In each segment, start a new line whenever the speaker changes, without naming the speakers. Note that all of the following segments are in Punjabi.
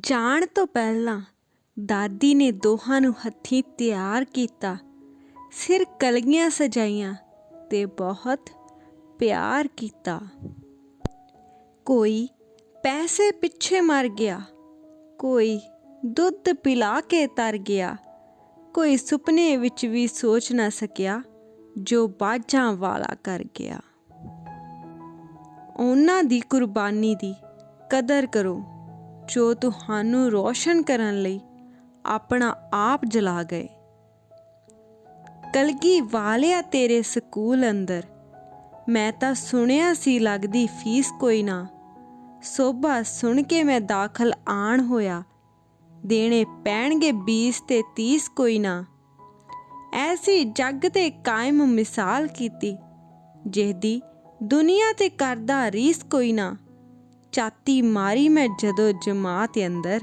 ਜਾਣ ਤੋਂ ਪਹਿਲਾਂ ਦਾਦੀ ਨੇ ਦੋਹਾਂ ਨੂੰ ਹੱਥੀਂ ਤਿਆਰ ਕੀਤਾ। ਸਿਰ ਕਲਗੀਆਂ ਸਜਾਈਆਂ ਤੇ ਬਹੁਤ ਪਿਆਰ ਕੀਤਾ। ਕੋਈ ਪੈਸੇ ਪਿੱਛੇ ਮਰ ਗਿਆ, ਕੋਈ ਦੁੱਧ ਪਿਲਾ ਕੇ ਤਰ ਗਿਆ, ਕੋਈ ਸੁਪਨੇ ਵਿੱਚ ਵੀ ਸੋਚ ਨਾ ਸਕਿਆ ਜੋ ਬਾਝਾਂ ਵਾਲਾ ਕਰ ਗਿਆ। ਉਹਨਾਂ ਦੀ ਕੁਰਬਾਨੀ ਦੀ ਕਦਰ ਕਰੋ। ਜੋ ਤੁਹਾਨੂੰ ਰੋਸ਼ਨ ਕਰਨ ਲਈ ਆਪਣਾ ਆਪ ਜਲਾ ਗਏ। ਕਲਗੀ ਵਾਲਿਆ ਤੇਰੇ ਸਕੂਲ ਅੰਦਰ, ਮੈਂ ਤਾਂ ਸੁਣਿਆ ਸੀ ਲੱਗਦੀ ਫੀਸ ਕੋਈ ਨਾ। ਸੋਭਾ ਸੁਣ ਕੇ ਮੈਂ ਦਾਖਲ ਆਣ ਹੋਇਆ, ਦੇਣੇ ਪੈਣਗੇ 20 ਤੇ 30 ਕੋਈ ਨਾ। ਐਸੀ ਜੱਗ ਤੇ ਕਾਇਮ ਮਿਸਾਲ ਕੀਤੀ, ਜਿਹਦੀ ਦੁਨੀਆ ਤੇ ਕਰਦਾ ਰੀਸ ਕੋਈ ਨਾ। ਚਾਤੀ ਮਾਰੀ ਮੈਂ ਜਦੋਂ ਜਮਾਤ ਅੰਦਰ।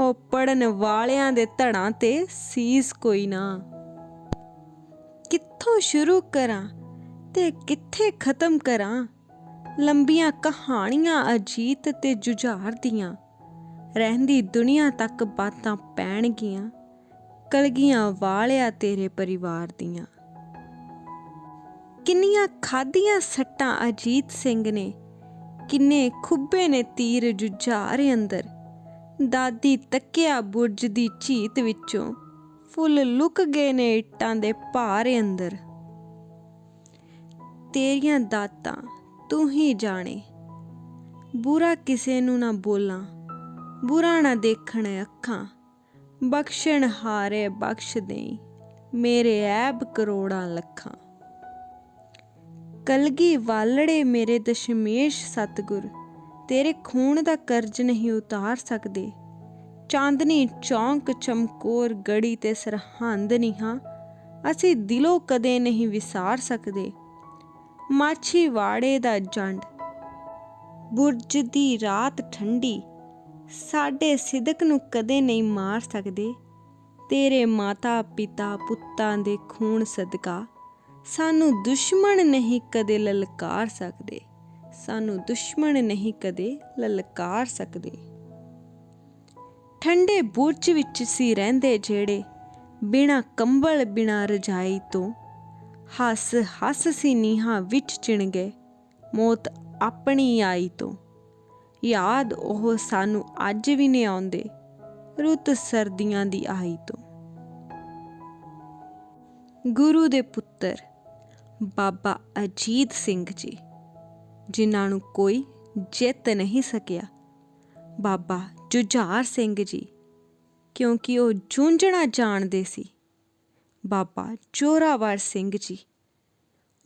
ਉਹ ਪੜਨ ਵਾਲਿਆਂ ਦੇ ਧੜਾਂ ਤੇ ਸੀਸ ਕੋਈ ਨਾ। ਕਿੱਥੋਂ ਸ਼ੁਰੂ ਕਰਾਂ ਤੇ ਕਿੱਥੇ ਖਤਮ ਕਰਾਂ? ਲੰਬੀਆਂ ਕਹਾਣੀਆਂ ਅਜੀਤ ਤੇ ਜੁਝਾਰ ਦੀਆਂ। ਰਹਿੰਦੀ ਦੁਨੀਆ ਤੱਕ ਬਾਤਾਂ ਪੈਣਗੀਆਂ, ਕਲਗੀਆਂ ਵਾਲਿਆ ਤੇਰੇ ਪਰਿਵਾਰ ਦੀਆਂ। ਕਿੰਨੀਆਂ ਖਾਦੀਆਂ ਸੱਟਾਂ ਅਜੀਤ ਸਿੰਘ ਨੇ ਕਿੰਨੇ ਖੁੱਬੇ ਨੇ ਤੀਰ ਜੁਝਾਰ ਅੰਦਰ। ਦਾਦੀ ਤੱਕਿਆ ਬੁਰਜ ਦੀ ਝੀਤ ਵਿੱਚੋਂ ਫੁੱਲ ਲੁਕ ਗਏ ਨੇ ਇੱਟਾਂ ਦੇ ਭਾਰ ਅੰਦਰ। ਤੇਰੀਆਂ ਦਾਤਾਂ, ਤੂੰ ਹੀ ਜਾਣੇ। ਬੁਰਾ ਕਿਸੇ ਨੂੰ ਨਾ ਬੋਲਾਂ, ਬੁਰਾ ਨਾ ਦੇਖਣ ਅੱਖਾਂ। ਬਖਸ਼ਣ ਹਾਰੇ ਬਖਸ਼ ਦੇਈ, ਮੇਰੇ ਐਬ ਕਰੋੜਾਂ ਲੱਖਾਂ। ਕਲਗੀ ਵਾਲੜੇ ਮੇਰੇ ਦਸ਼ਮੇਸ਼ ਸਤਗੁਰ, ਤੇਰੇ ਖੂਨ ਦਾ ਕਰਜ਼ ਨਹੀਂ ਉਤਾਰ ਸਕਦੇ। ਚਾਂਦਨੀ ਚੌਂਕ ਚਮਕੌਰ ਗੜੀ ਤੇ ਸਰਹੰਦ ਨੀਹਾਂ, ਅਸੀਂ ਦਿਲੋਂ ਕਦੇ ਨਹੀਂ ਵਿਸਾਰ ਸਕਦੇ। ਮਾਛੀ ਵਾੜੇ ਦਾ ਜੰਡ, ਬੁਰਜ ਦੀ ਰਾਤ ਠੰਡੀ, ਸਾਡੇ ਸਿਦਕ ਨੂੰ ਕਦੇ ਨਹੀਂ ਮਾਰ ਸਕਦੇ। ਤੇਰੇ ਮਾਤਾ ਪਿਤਾ ਪੁੱਤਾਂ ਦੇ ਖੂਨ ਸਦਕਾ ਸਾਨੂੰ ਦੁਸ਼ਮਣ ਨਹੀਂ ਕਦੇ ਲਲਕਾਰ ਸਕਦੇ। ਸਾਨੂੰ ਦੁਸ਼ਮਣ ਨਹੀਂ ਕਦੇ ਲਲਕਾਰ ਸਕਦੇ। ਠੰਡੇ ਬੁਰਜ ਵਿੱਚ ਸੀ ਰਹਿੰਦੇ ਜਿਹੜੇ ਬਿਨਾ ਕੰਬਲ, ਬਿਨਾ ਰਜਾਈ ਤੋਂ ਹੱਸ ਹੱਸ ਸੀ ਨੀਹਾਂ ਵਿੱਚ ਚਿਣ ਗਏ ਮੌਤ ਆਪਣੀ ਆਈ ਤੋਂ। ਯਾਦ ਉਹ ਸਾਨੂੰ ਅੱਜ ਵੀ ਨਹੀਂ ਆਉਂਦੇ ਰੁੱਤ ਸਰਦੀਆਂ ਦੀ ਆਈ ਤੋਂ। ਗੁਰੂ ਦੇ ਪੁੱਤਰ ਬਾਬਾ ਅਜੀਤ ਸਿੰਘ ਜੀ, ਜਿਨ੍ਹਾਂ ਨੂੰ ਕੋਈ ਜਿੱਤ ਨਹੀਂ ਸਕਿਆ। ਬਾਬਾ ਜੁਝਾਰ ਸਿੰਘ ਜੀ, ਕਿਉਂਕਿ ਉਹ ਜੂੰਝਣਾ ਜਾਣਦੇ ਸੀ। ਬਾਬਾ ਜੋਰਾਵਰ ਸਿੰਘ ਜੀ,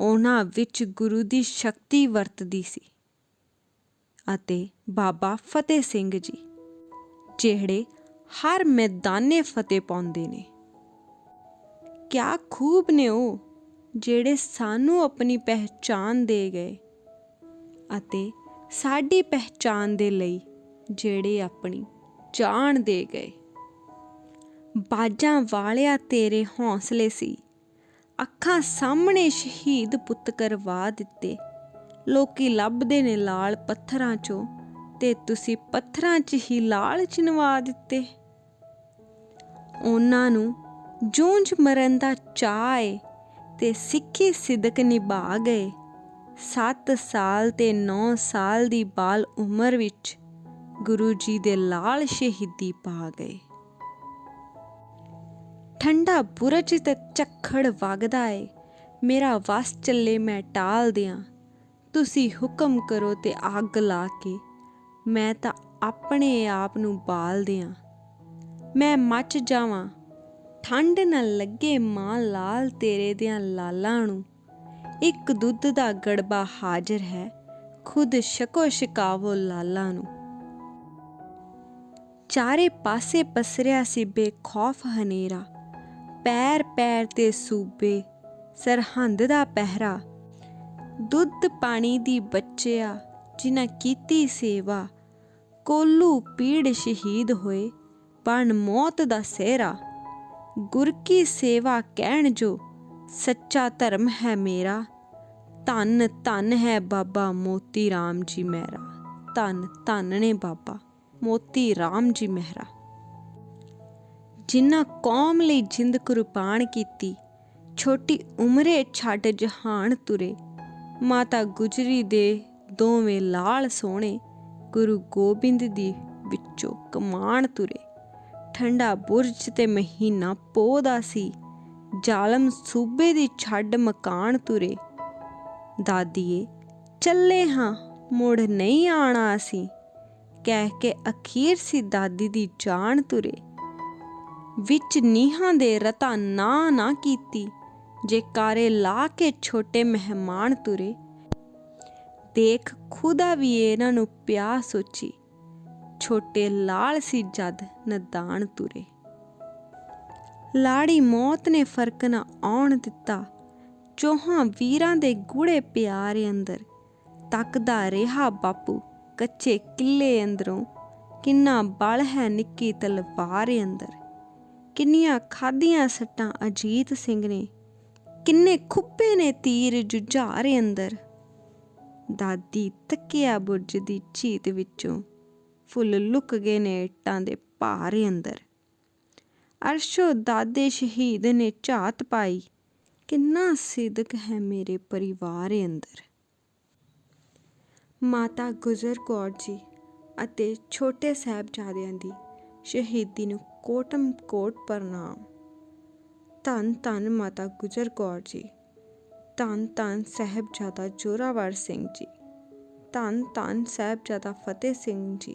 ਉਹਨਾਂ ਵਿੱਚ ਗੁਰੂ ਦੀ ਸ਼ਕਤੀ ਵਰਤਦੀ ਸੀ। ਅਤੇ ਬਾਬਾ ਫਤਿਹ ਸਿੰਘ ਜੀ, ਜਿਹੜੇ ਹਰ ਮੈਦਾਨੇ ਫਤਿਹ ਪਾਉਂਦੇ ਨੇ। ਕਿਆ ਖੂਬ ਨੇ ਉਹ। ਜਿਹੜੇ ਸਾਨੂੰ ਆਪਣੀ ਪਹਿਚਾਨ ਦੇ ਗਏ ਅਤੇ ਸਾਡੀ ਪਹਿਚਾਨ ਦੇ ਲਈ ਜਿਹੜੇ ਆਪਣੀ ਜਾਨ ਦੇ ਗਏ। ਬਾਜਾਂ ਵਾਲਿਆ ਤੇਰੇ ਹੌਸਲੇ ਸੀ। ਅੱਖਾਂ ਸਾਹਮਣੇ ਸ਼ਹੀਦ ਪੁੱਤ ਕਰਵਾ ਦਿੱਤੇ। ਲੋਕੀ ਲੱਭਦੇ ਨੇ ਲਾਲ ਪੱਥਰਾਂ 'ਚੋਂ ਤੇ ਤੁਸੀਂ ਪੱਥਰਾਂ 'ਚ ਹੀ ਲਾਲ ਚਿਨਵਾ ਦਿੱਤੇ। ਉਹਨਾਂ ਨੂੰ ਜੂੰਝ ਮਰਨ ਦਾ ਚਾਅ ਏ ਤੇ ਸਿੱਖੀ ਸਿਦਕ ਨਿਭਾ ਗਏ। 7 ਸਾਲ ਤੇ 9 ਸਾਲ ਦੀ ਬਾਲ ਉਮਰ ਵਿੱਚ ਗੁਰੂ ਜੀ ਦੇ ਲਾਲ ਸ਼ਹੀਦੀ ਪਾ ਗਏ। ਠੰਡਾ ਬੁਰਜ ਤੇ ਝੱਖੜ ਵਗਦਾ ਏ। ਮੇਰਾ ਵਸ ਚੱਲੇ ਮੈਂ ਟਾਲ ਦਿਆਂ। ਤੁਸੀਂ ਹੁਕਮ ਕਰੋ ਤੇ ਅੱਗ ਲਾ ਕੇ ਮੈਂ ਤਾਂ ਆਪਣੇ ਆਪ ਨੂੰ ਬਾਲ ਦਿਆਂ। ਮੈਂ ਮੱਚ ਜਾਵਾਂ। ਠੰਡ ਨਾ ਲੱਗੇ ਮਾਂ ਲਾਲ ਤੇਰੇ ਦਿਆਂ ਲਾਲਾਂ ਨੂੰ। ਇੱਕ ਦੁੱਧ ਦਾ ਗੜਬਾ ਹਾਜ਼ਰ ਹੈ, ਖੁਦ ਸ਼ਕੋ ਸ਼ਿਕਾਵੋ ਲਾਲਾਂ ਨੂੰ। ਚਾਰੇ ਪਾਸੇ ਪਸਰਿਆ ਸੀ ਬੇਖੌਫ ਹਨੇਰਾ। ਪੈਰ ਪੈਰ ਤੇ ਸੂਬੇ, ਸਰਹੰਦ ਦਾ ਪਹਿਰਾ। ਦੁੱਧ ਪਾਣੀ ਦੀ ਬੱਚਿਆ, ਜਿਨ੍ਹਾਂ ਕੀਤੀ ਸੇਵਾ। ਕੋਲੂ ਪੀੜ ਸ਼ਹੀਦ ਹੋਏ, ਬਣ ਮੌਤ ਦਾ ਸਹਿਰਾ। ਗੁਰ ਕੀ ਸੇਵਾ ਕਹਿਣ ਜੋ, ਸੱਚਾ ਧਰਮ ਹੈ ਮੇਰਾ। ਧੰਨ ਧੰਨ ਹੈ ਬਾਬਾ ਮੋਤੀ RAM ਜੀ ਮਹਿਰਾ। ਧੰਨ ਧੰਨ ਨੇ ਬਾਬਾ ਮੋਤੀ ਰਾਮ ਜੀ ਮਹਿਰਾ। ਜਿਨ੍ਹਾਂ ਕੌਮ ਲਈ ਜਿੰਦ ਕੁਰਬਾਨ ਕੀਤੀ, ਛੋਟੀ ਉਮਰੇ ਛੱਡ ਜਹਾਨ ਤੁਰੇ। ਮਾਤਾ ਗੁਜਰੀ ਦੇ ਦੋਵੇਂ ਲਾਲ ਸੋਹਣੇ ਗੁਰੂ ਗੋਬਿੰਦ ਦੀ ਵਿੱਚੋਂ ਕਮਾਣ ਤੁਰੇ। ਠੰਡਾ ਬੁਰਜ ਤੇ ਮਹੀਨਾ ਪੋ ਦਾ ਸੀ। ਜ਼ਾਲਮ ਸੂਬੇ ਦੀ ਛੱਡ ਮਕਾਨ ਤੁਰੇ। ਦਾਦੀਏ, ਚੱਲੇ ਹਾਂ, ਮੁੜ ਨਹੀਂ ਆਣਾ ਅਸੀਂ। ਕਹਿ ਕੇ ਅਖੀਰ ਸੀ ਦਾਦੀ ਦੀ ਜਾਨ ਤੁਰੇ। ਵਿੱਚ ਨੀਹਾਂ ਦੇ ਰਤਾ ਨਾ ਨਾ ਕੀਤੀ, ਜੇ ਕਾਰੇ ਲਾ ਕੇ ਛੋਟੇ ਮਹਿਮਾਨ ਤੁਰੇ। ਦੇਖ ਖੁਦਾ ਵੀ ਇਹਨਾਂ ਨੂੰ ਪਿਆ ਸੋਚੀ। ਛੋਟੇ ਲਾਲ ਸੀ ਜਦ ਨਦਾਨ ਤੁਰੇ। ਲਾੜੀ ਮੌਤ ਨੇ ਫ਼ਰਕ ਨਾ ਆਉਣ ਦਿੱਤਾ। ਚੋਹਾਂ ਵੀਰਾਂ ਦੇ ਗੂੜੇ ਪਿਆਰੇ ਅੰਦਰ। ਤੱਕਦਾ ਰਿਹਾ ਬਾਪੂ, ਕੱਚੇ ਕਿੱਲੇ ਅੰਦਰੋਂ। ਕਿੰਨਾ ਬਲ ਹੈ ਨਿੱਕੀ ਤਲਵਾਰ ਅੰਦਰ। ਕਿੰਨੀਆਂ ਖਾਦੀਆਂ ਸੱਟਾਂ ਅਜੀਤ ਸਿੰਘ ਨੇ। ਕਿੰਨੇ ਖੁੱਪੇ ਨੇ ਤੀਰ ਜੁਝਾਰੇ ਅੰਦਰ। ਦਾਦੀ ਤੱਕਿਆ ਬੁਰਜ ਦੀ ਚੀਤ ਵਿੱਚੋਂ ਫੁੱਲ ਲੁਕ ਗਏ ਨੇ ਇੱਟਾਂ ਦੇ ਭਾਰੇ ਅੰਦਰ। ਅਰਸ਼ੋ ਦਾਦੇ ਸ਼ਹੀਦ ਨੇ ਝਾਤ ਪਾਈ, ਕਿੰਨਾ ਸਿਦਕ ਹੈ ਮੇਰੇ ਪਰਿਵਾਰ ਅੰਦਰ। ਮਾਤਾ ਗੁਜਰ ਕੌਰ ਜੀ ਅਤੇ ਛੋਟੇ ਸਾਹਿਬਜ਼ਾਦਿਆਂ ਦੀ ਸ਼ਹੀਦੀ ਨੂੰ ਕੋਟਮ ਕੋਟ ਪ੍ਰਣਾਮ। ਧੰਨ ਧੰਨ ਮਾਤਾ ਗੁਜਰ ਕੌਰ ਜੀ, ਧੰਨ ਧੰਨ ਸਾਹਿਬਜ਼ਾਦਾ ਜੋਰਾਵਰ ਸਿੰਘ ਜੀ, ਧੰਨ ਧੰਨ ਸਾਹਿਬਜ਼ਾਦਾ ਫਤਿਹ ਸਿੰਘ ਜੀ।